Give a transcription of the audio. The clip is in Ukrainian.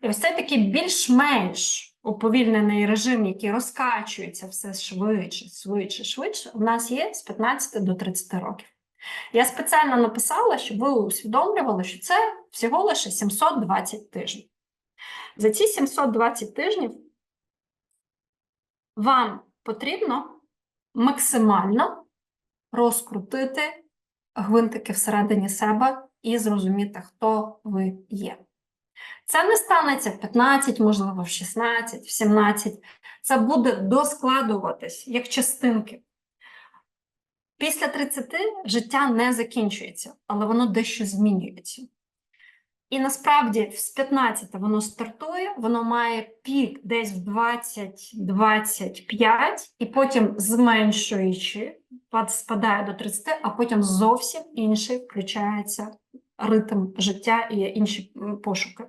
Такий більш-менш уповільнений режим, який розкачується все швидше, швидше, швидше, у нас є з 15 до 30 років. Я спеціально написала, щоб ви усвідомлювали, що це всього лише 720 тижнів. За ці 720 тижнів вам потрібно максимально розкрутити гвинтики всередині себе і зрозуміти, хто ви є. Це не станеться в 15, можливо, в 16, в 17. Це буде доскладуватись як частинки. Після 30 життя не закінчується, але воно дещо змінюється. І насправді з 15 воно стартує, воно має пік десь в 20-25, і потім зменшуючи, спадає до 30, а потім зовсім інший включається ритм життя і інші пошуки.